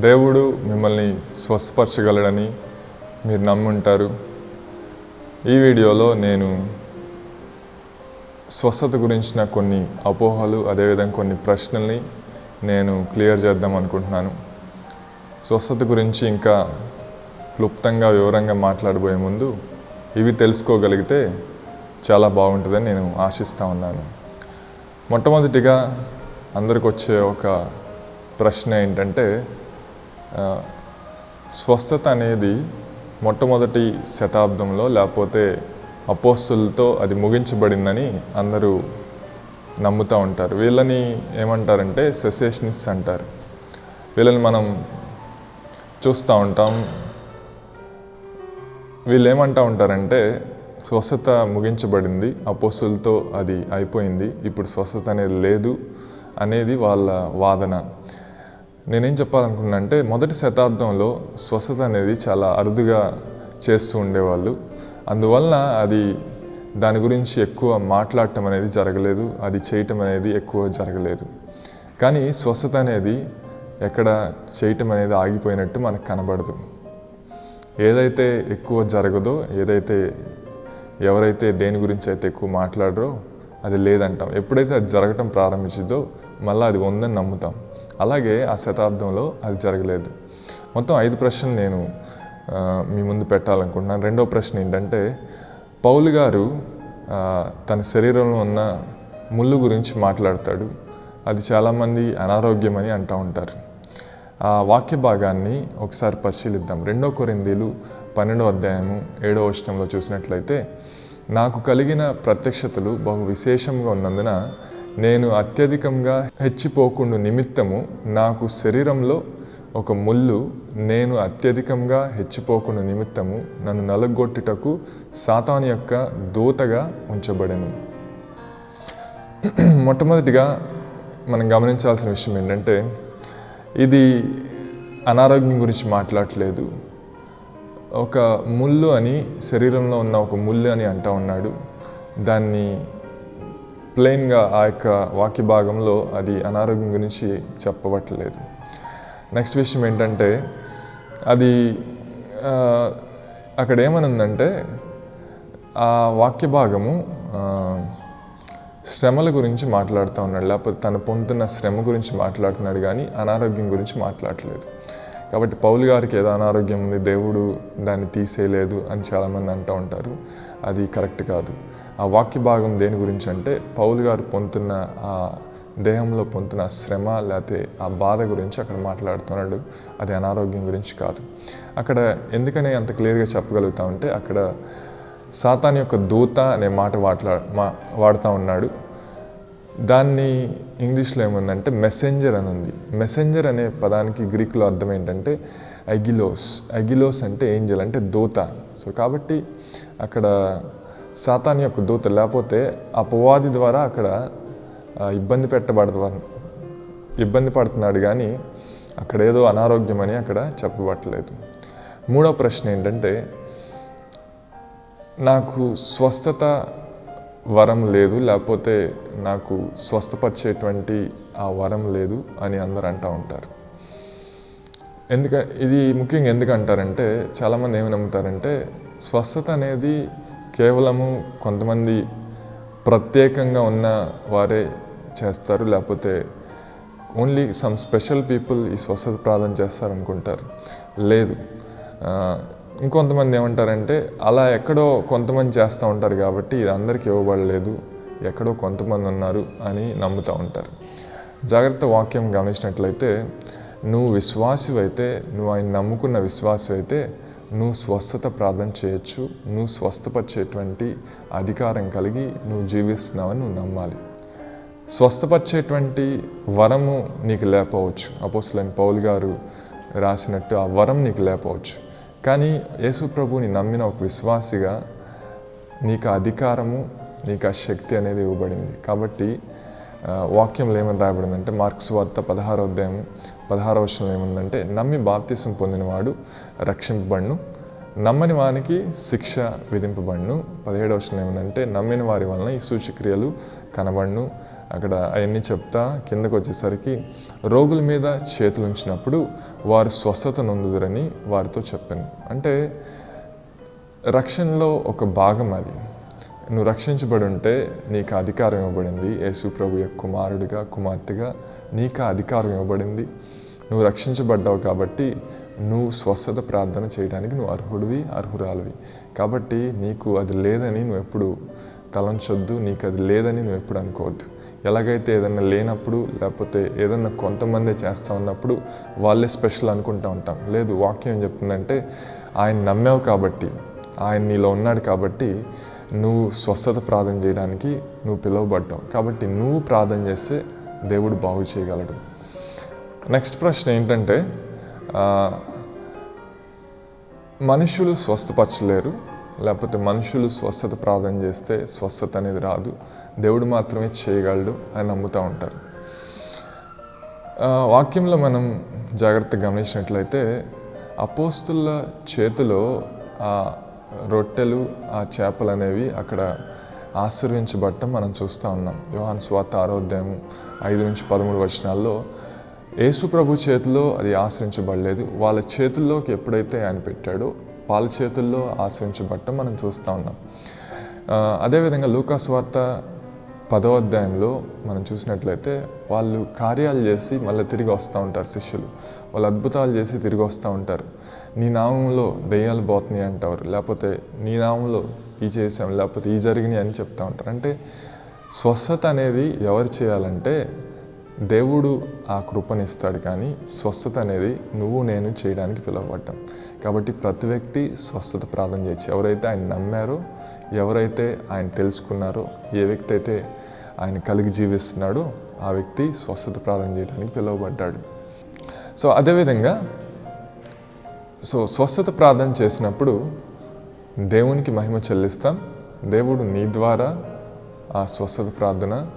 దేవుడు మిమ్మల్ని స్వస్థపరచగలడని మీరు నమ్ముంటారు. ఈ వీడియోలో నేను స్వస్థత గురించిన కొన్ని అపోహలు అదేవిధంగా కొన్ని ప్రశ్నల్ని నేను క్లియర్ చేద్దాం అనుకుంటున్నాను. స్వస్థత గురించి ఇంకా క్లుప్తంగా వివరంగా మాట్లాడబోయే ముందు ఇవి తెలుసుకోగలిగితే చాలా బాగుంటుందని నేను ఆశిస్తూ ఉన్నాను. మొట్టమొదటిగా అందరికి వచ్చే ఒక ప్రశ్న ఏంటంటే స్వస్థత అనేది మొట్టమొదటి శతాబ్దంలో లేకపోతే అపోస్తులతో అది ముగించబడిందని అందరూ నమ్ముతూ ఉంటారు. వీళ్ళని ఏమంటారంటే సెసేషనిస్ట్ అంటారు. వీళ్ళని మనం చూస్తూ ఉంటాం. వీళ్ళు ఏమంటా ఉంటారంటే స్వస్థత ముగించబడింది అపోస్తులతో అది అయిపోయింది ఇప్పుడు స్వస్థత అనేది లేదు అనేది వాళ్ళ వాదన. నేనేం చెప్పాలనుకున్నా అంటే మొదటి శతాబ్దంలో స్వస్థత అనేది చాలా అరుదుగా చేస్తూ ఉండేవాళ్ళు. అందువలన అది దాని గురించి ఎక్కువ మాట్లాడటం అనేది జరగలేదు అది చేయటం అనేది ఎక్కువ జరగలేదు. కానీ స్వస్థత అనేది ఎక్కడ చేయటం అనేది ఆగిపోయినట్టు మనకు కనబడదు. ఏదైతే ఎక్కువ జరగదో ఏదైతే ఎవరైతే దేని గురించి అయితే ఎక్కువ మాట్లాడరో అది లేదంటాం. ఎప్పుడైతే అది జరగటం ప్రారంభించిందో మళ్ళీ అది ఉందని నమ్ముతాం. అలాగే ఆ శతాబ్దంలో అది జరగలేదు. మొత్తం ఐదు ప్రశ్నలు నేను మీ ముందు పెట్టాలనుకుంటున్నాను. రెండో ప్రశ్న ఏంటంటే పౌలు గారు తన శరీరంలో ఉన్న ముళ్ళు గురించి మాట్లాడతాడు. అది చాలామంది అనారోగ్యం అని అంటూ ఉంటారు. ఆ వాక్య భాగాన్ని ఒకసారి పరిశీలిద్దాం. రెండో కొరిందీలు పన్నెండో అధ్యాయము ఏడో వచనంలో చూసినట్లయితే నాకు కలిగిన ప్రత్యక్షతలు బహు విశేషంగా ఉన్నందున నేను అత్యధికంగా హెచ్చిపోకుండా నిమిత్తము నాకు శరీరంలో ఒక ముళ్ళు నేను అత్యధికంగా హెచ్చిపోకుండా నిమిత్తము నన్ను నలగొట్టుటకు సాతాను యొక్క దూతగా ఉంచబడను. మొట్టమొదటిగా మనం గమనించాల్సిన విషయం ఏంటంటే ఇది అనారోగ్యం గురించి మాట్లాడట్లేదు. ఒక ముళ్ళు అని శరీరంలో ఉన్న ఒక ముళ్ళు అని అంటూ ఉన్నాడు. దాన్ని ప్లెయిన్గా ఆ యొక్క వాక్య భాగంలో అది అనారోగ్యం గురించి చెప్పబట్టలేదు. నెక్స్ట్ విషయం ఏంటంటే అది అక్కడ ఏమనుందంటే ఆ వాక్య భాగము శ్రమల గురించి మాట్లాడుతూ ఉన్నాడు. లేకపోతే తను పొందుతున్న శ్రమ గురించి మాట్లాడుతున్నాడు కానీ అనారోగ్యం గురించి మాట్లాడట్లేదు కాబట్టి పౌలు గారికి ఏదో అనారోగ్యం ఉంది దేవుడు దాన్ని తీసేయలేదు అని చాలామంది అంటూ ఉంటారు. అది కరెక్ట్ కాదు. ఆ వాక్య భాగం దేని గురించి అంటే పౌలు గారు పొందుతున్న ఆ దేహంలో పొందుతున్న శ్రమ లేకపోతే ఆ బాధ గురించి అక్కడ మాట్లాడుతున్నాడు. అది అనారోగ్యం గురించి కాదు. అక్కడ ఎందుకని అంత క్లియర్గా చెప్పగలుగుతామంటే అక్కడ సాతాన్ యొక్క దూత అనే మాట వాట్లా మా వాడుతూ ఉన్నాడు. దాన్ని ఇంగ్లీష్లో ఏముందంటే మెసెంజర్ అని ఉంది. మెసెంజర్ అనే పదానికి గ్రీకులో అర్థం ఏంటంటే అగిలోస్ అగిలోస్ అంటే ఏంజల్ అంటే దూత. సో కాబట్టి అక్కడ సాతాన్ యొక్క దూత లేకపోతే అపవాది ద్వారా అక్కడ ఇబ్బంది పెట్టబడదు ఇబ్బంది పడుతున్నాడు కానీ అక్కడ ఏదో అనారోగ్యం అని అక్కడ చెప్పబట్టలేదు. మూడో ప్రశ్న ఏంటంటే నాకు స్వస్థత వరం లేదు లేకపోతే నాకు స్వస్థపరిచేటువంటి ఆ వరం లేదు అని అందరు అంటూ ఉంటారు. ఎందుక ఇది ముఖ్యంగా ఎందుకు అంటారంటే చాలామంది ఏమి నమ్ముతారంటే స్వస్థత అనేది కేవలము కొంతమంది ప్రత్యేకంగా ఉన్న వారే చేస్తారు లేకపోతే ఓన్లీ సమ్ స్పెషల్ పీపుల్ ఈ స్వస్థత ప్రార్థన చేస్తారు అనుకుంటారు లేదు ఇంకొంతమంది ఏమంటారంటే అలా ఎక్కడో కొంతమంది చేస్తూ ఉంటారు కాబట్టి ఇది అందరికీ ఇవ్వబడలేదు ఎక్కడో కొంతమంది ఉన్నారు అని నమ్ముతూ ఉంటారు. జాగ్రత్త వాక్యం గమనించినట్లయితే నువ్వు విశ్వాసివైతే నువ్వు ఆయన నమ్ముకున్న విశ్వాసి నువ్వు స్వస్థత ప్రార్థన చేయొచ్చు నువ్వు స్వస్థపరిచేటువంటి అధికారం కలిగి నువ్వు జీవిస్తున్నావని నువ్వు నమ్మాలి. స్వస్థపరిచేటువంటి వరము నీకు లేకపోవచ్చు. అపోసులైన పౌల్ గారు రాసినట్టు ఆ వరం నీకు లేకపోవచ్చు. కానీ యేసు ప్రభుని నమ్మిన ఒక విశ్వాసిగా నీకు అధికారము నీకు ఆ శక్తి అనేది ఇవ్వబడింది. కాబట్టి వాక్యంలో ఏమని రాయబడిందంటే మార్క్స్ వార్త పదహారో అధ్యాయం పదహారో వర్షంలో ఏముందంటే నమ్మి బాప్తీసం పొందినవాడు రక్షింపబడును నమ్మని వానికి శిక్ష విధింపబడును. పదిహేడవ వచనం ఏమందంటే నమ్మిన వారి వలన ఈ సూచక్రియలు కనబడును. అక్కడ అవన్నీ చెప్తా కిందకు వచ్చేసరికి రోగుల మీద చేతులు ఉంచినప్పుడు వారు స్వస్థత నొందుదురని వారితో చెప్పాను. అంటే రక్షణలో ఒక భాగం అది. నువ్వు రక్షించబడి ఉంటే నీకు అధికారం ఇవ్వబడింది. యేసు ప్రభు యొక్క కుమారుడిగా కుమార్తెగా నీకు అధికారం ఇవ్వబడింది. నువ్వు రక్షించబడ్డావు కాబట్టి నువ్వు స్వస్థత ప్రార్థన చేయడానికి నువ్వు అర్హుడివి అర్హురాలివి. కాబట్టి నీకు అది లేదని నువ్వు ఎప్పుడు తలంచొద్దు నీకు అది లేదని నువ్వు ఎప్పుడు అనుకోవద్దు. ఎలాగైతే ఏదైనా లేనప్పుడు లేకపోతే ఏదన్నా కొంతమంది చేస్తూ ఉన్నప్పుడు వాళ్ళే స్పెషల్ అనుకుంటూ ఉంటాం. లేదు వాక్యం ఏం చెప్తుందంటే ఆయన నమ్మావు కాబట్టి ఆయన నీలో ఉన్నాడు కాబట్టి నువ్వు స్వస్థత ప్రార్థన చేయడానికి నువ్వు పిలువబడ్డావు. కాబట్టి నువ్వు ప్రార్థన చేస్తే దేవుడు బాగు చేయగలడు. నెక్స్ట్ ప్రశ్న ఏంటంటే మనుషులు స్వస్థపరచలేరు లేకపోతే మనుషులు స్వస్థత ప్రార్థన చేస్తే స్వస్థత అనేది రాదు. దేవుడు మాత్రమే చేయగలడు అని నమ్ముతూ ఉంటారు. వాక్యంలో మనం జాగ్రత్తగా గమనించినట్లయితే అపోస్తుల చేతిలో రొట్టెలు ఆ చేపలు అనేవి అక్కడ ఆశీర్వించబడటం మనం చూస్తూ ఉన్నాం. యోహాన్ స్వాత ఆరోగ్యం ఐదు నుంచి పదమూడు వచనాల్లో యేసు ప్రభు చేతిలో అది ఆశ్రయించబడలేదు. వాళ్ళ చేతుల్లోకి ఎప్పుడైతే ఆయన పెట్టాడో వాళ్ళ చేతుల్లో ఆశ్రయించబడటం మనం చూస్తూ ఉన్నాం. అదేవిధంగా లూకాస్ వార్త పదో అధ్యాయంలో మనం చూసినట్లయితే వాళ్ళు కార్యాలు చేసి మళ్ళీ తిరిగి వస్తూ ఉంటారు శిష్యులు. వాళ్ళు అద్భుతాలు చేసి తిరిగి వస్తూ ఉంటారు. నీ నామంలో దెయ్యాలు పోతున్నాయి అంటారు. లేకపోతే నీ నామంలో ఈ చేసాం లేకపోతే ఈ జరిగినాయి అని చెప్తూ ఉంటారు. అంటే స్వస్థత అనేది ఎవరు చేయాలంటే దేవుడు ఆ కృపనిస్తాడు కానీ స్వస్థత అనేది నువ్వు నేను చేయడానికి పిలువబడ్డాం. కాబట్టి ప్రతి వ్యక్తి స్వస్థత ప్రార్థన చేయొచ్చు. ఎవరైతే ఆయన నమ్మారో ఎవరైతే ఆయన తెలుసుకున్నారో ఏ వ్యక్తి అయితే ఆయన కలిగి జీవిస్తున్నాడో. ఆ వ్యక్తి స్వస్థత ప్రార్థన చేయడానికి పిలువబడ్డాడు. సో అదేవిధంగా సో స్వస్థత ప్రార్థన చేసినప్పుడు దేవునికి మహిమ చెల్లిస్తాం. దేవుడు నీ ద్వారా ఆ స్వస్థత ప్రార్థన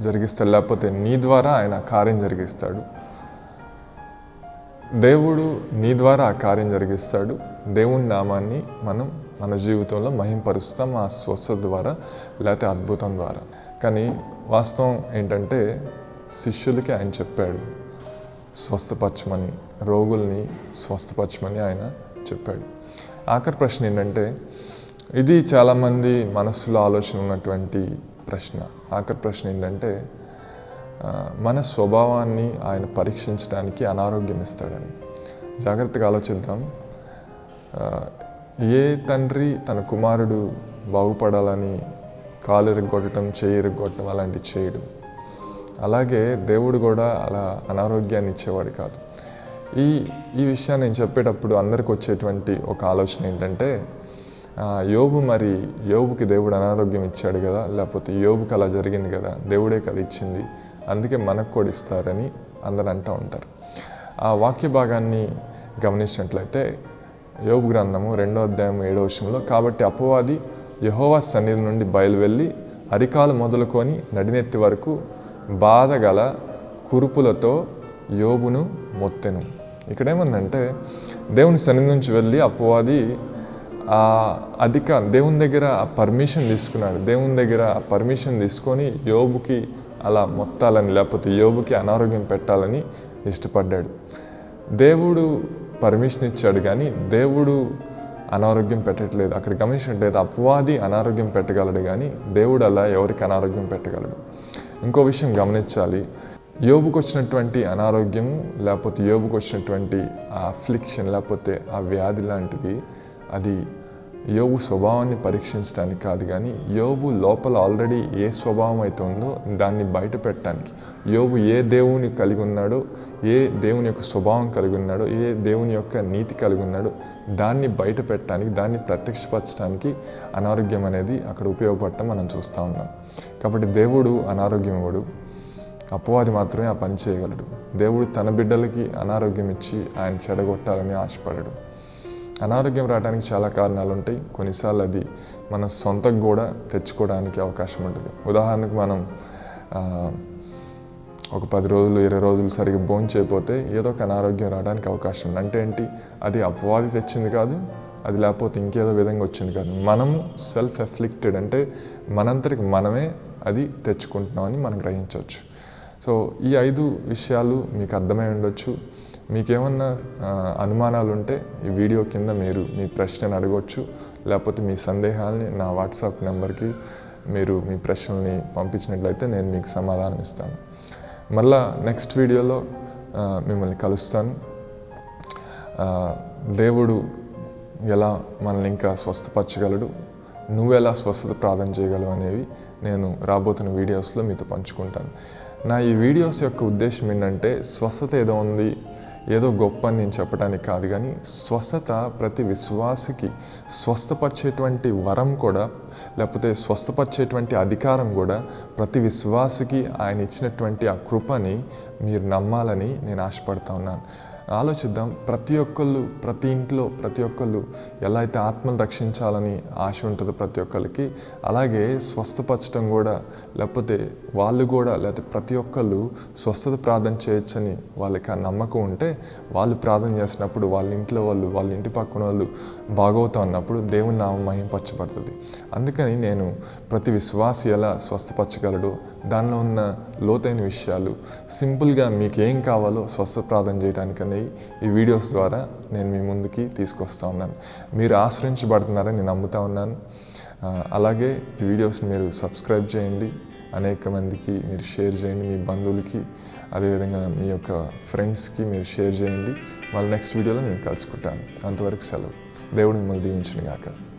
జరిగిస్తాడు. లేకపోతే నీ ద్వారా ఆయన కార్యం జరిగిస్తాడు. దేవుడు నీ ద్వారా ఆ కార్యం జరిగిస్తాడు. దేవుని నామాన్ని మనం మన జీవితంలో మహింపరుస్తాం ఆ స్వస్థత ద్వారా లేకపోతే అద్భుతం ద్వారా. కానీ వాస్తవం ఏంటంటే శిష్యులకి ఆయన చెప్పాడు స్వస్థపరచమని రోగుల్ని స్వస్థపరచమని ఆయన చెప్పాడు. ఆఖరి ప్రశ్న ఏంటంటే ఇది చాలామంది మనస్సులో ఆలోచన ఉన్నటువంటి ప్రశ్న. ఆఖరి ప్రశ్న ఏంటంటే మన స్వభావాన్ని ఆయన పరీక్షించడానికి అనారోగ్యం ఇస్తాడని. జాగ్రత్తగా ఆలోచిద్దాం. ఏ తండ్రి తన కుమారుడు బాగుపడాలని కాలు ఇరగొట్టడం చేయి ఇరగొట్టడం అలాంటివి చేయడు. అలాగే దేవుడు కూడా అలా అనారోగ్యాన్ని ఇచ్చేవాడు కాదు. ఈ ఈ విషయాన్ని నేను చెప్పేటప్పుడు అందరికి వచ్చేటువంటి ఒక ఆలోచన ఏంటంటే యోబు మరి యోబుకి దేవుడు అనారోగ్యం ఇచ్చాడు కదా లేకపోతే యోబుకి అలా జరిగింది కదా దేవుడే కదా ఇచ్చింది అందుకే మనకు కూడా ఇస్తారని అందరు అంటూ ఉంటారు. ఆ వాక్య భాగాన్ని గమనించినట్లయితే యోబు గ్రంథము రెండో అధ్యాయం ఏడో విషయంలో కాబట్టి అపవాది యహోవా సన్నిధి నుండి బయలువెళ్ళి అరికాలు మొదలుకొని నడినెత్తి వరకు బాధ గల కురుపులతో యోబును మొత్తెను. ఇక్కడేమందంటే దేవుని సన్నిధి నుంచి వెళ్ళి అపవాది ఆ అధిక దేవుని దగ్గర ఆ పర్మిషన్ తీసుకున్నాడు. దేవుని దగ్గర ఆ పర్మిషన్ తీసుకొని యోబుకి అలా మొత్తాలని లేకపోతే యోబుకి అనారోగ్యం పెట్టాలని ఇష్టపడ్డాడు. దేవుడు పర్మిషన్ ఇచ్చాడు కానీ దేవుడు అనారోగ్యం పెట్టట్లేదు. అక్కడ గమనించినట్లయితే అపవాది అనారోగ్యం పెట్టగలడు కానీ దేవుడు అలా ఎవరికి అనారోగ్యం పెట్టగలడు. ఇంకో విషయం గమనించాలి. యోబుకు వచ్చినటువంటి అనారోగ్యం లేకపోతే యోబుకు వచ్చినటువంటి ఆ అఫ్లిక్షన్ లేకపోతే ఆ వ్యాధి లాంటిది అది యోబు స్వభావాన్ని పరీక్షించడానికి కాదు కానీ యోబు లోపల ఆల్రెడీ ఏ స్వభావం అయితే ఉందో దాన్ని బయట పెట్టడానికి. యోబు ఏ దేవుని కలిగి ఉన్నాడో ఏ దేవుని యొక్క స్వభావం కలిగి ఉన్నాడో ఏ దేవుని యొక్క నీతి కలిగి ఉన్నాడో దాన్ని బయట పెట్టడానికి దాన్ని ప్రత్యక్షపరచడానికి అనారోగ్యం అనేది అక్కడ ఉపయోగపడటం మనం చూస్తూ ఉన్నాం. కాబట్టి దేవుడు అనారోగ్యం ఇవ్వడు. అపవాది మాత్రమే ఆ పని చేయగలడు. దేవుడు తన బిడ్డలకి అనారోగ్యం ఇచ్చి ఆయన చెడగొట్టాలని ఆశపడడు. అనారోగ్యం రావడానికి చాలా కారణాలు ఉంటాయి కొన్నిసార్లు అది మన సొంతకు కూడా తెచ్చుకోవడానికి అవకాశం ఉంటుంది. ఉదాహరణకు మనం ఒక పది రోజులు ఇరవై రోజులు సరిగ్గా భోజనం చేయకపోతే ఏదో ఒక అనారోగ్యం రావడానికి అవకాశం ఉంది. అంటే ఏంటి? అది అపవాది తెచ్చింది కాదు అది లేకపోతే ఇంకేదో విధంగా వచ్చింది కాదు. మనము సెల్ఫ్ ఎఫ్లిక్టెడ్ అంటే మనంతటికి మనమే అది తెచ్చుకుంటున్నామని మనం గ్రహించవచ్చు. సో ఈ ఐదు విషయాలు మీకు అర్థమై ఉండొచ్చు. మీకేమన్నా అనుమానాలుంటే అనుమానాలు ఉంటే ఈ వీడియో కింద మీరు మీ ప్రశ్నను అడగవచ్చు లేకపోతే మీ సందేహాల్ని నా వాట్సాప్ నెంబర్కి మీరు మీ ప్రశ్నల్ని పంపించినట్లయితే నేను మీకు సమాధానం ఇస్తాను. మళ్ళా నెక్స్ట్ వీడియోలో మిమ్మల్ని కలుస్తాను. దేవుడు ఎలా మనల్ని ఇంకా స్వస్థపరచగలడు నువ్వెలా స్వస్థత ప్రార్థన చేయగలవు అనేవి నేను రాబోతున్న వీడియోస్లో మీతో పంచుకుంటాను. నా ఈ వీడియోస్ యొక్క ఉద్దేశం ఏంటంటే స్వస్థత ఏదో ఉంది ఏదో గొప్ప అని నేను చెప్పడానికి కాదు కానీ స్వస్థత ప్రతి విశ్వాసికి స్వస్థపరిచేటువంటి వరం కూడా లేకపోతే స్వస్థపరిచేటువంటి అధికారం కూడా ప్రతి విశ్వాసికి ఆయన ఇచ్చినటువంటి ఆ కృపని మీరు నమ్మాలని నేను ఆశపడతా ఉన్నాను. ఆలోచిద్దాం. ప్రతి ఒక్కళ్ళు ప్రతి ఇంట్లో ప్రతి ఒక్కళ్ళు ఎలా అయితే ఆత్మను రక్షించాలని ఆశ ఉంటుందో ప్రతి ఒక్కరికి అలాగే స్వస్థపరచడం కూడా లేకపోతే వాళ్ళు కూడా లేకపోతే ప్రతి ఒక్కళ్ళు స్వస్థత ప్రార్థన చేయొచ్చని వాళ్ళకి ఆ నమ్మకం ఉంటే వాళ్ళు ప్రార్థన చేసినప్పుడు వాళ్ళ ఇంట్లో వాళ్ళు వాళ్ళ ఇంటి పక్కన వాళ్ళు బాగవుతా ఉన్నప్పుడు దేవుని నామం మహింపరచబడుతుంది. అందుకని నేను ప్రతి విశ్వాసి ఎలా స్వస్థపరచగలడో దానిలో ఉన్న లోతైన విషయాలు సింపుల్గా మీకు ఏం కావాలో స్వస్థ ప్రార్థన చేయడానికి అనేవి ఈ వీడియోస్ ద్వారా నేను మీ ముందుకి తీసుకొస్తా ఉన్నాను. మీరు ఆశ్రయించబడుతున్నారని నేను నమ్ముతా ఉన్నాను. అలాగే ఈ వీడియోస్ మీరు సబ్స్క్రైబ్ చేయండి. అనేక మందికి మీరు షేర్ చేయండి మీ బంధువులకి అదేవిధంగా మీ యొక్క ఫ్రెండ్స్కి మీరు షేర్ చేయండి. వాళ్ళ నెక్స్ట్ వీడియోలో నేను కలుసుకుంటాను. అంతవరకు సెలవు. దేవుడు మిమ్మల్ని దీవించిన గాక.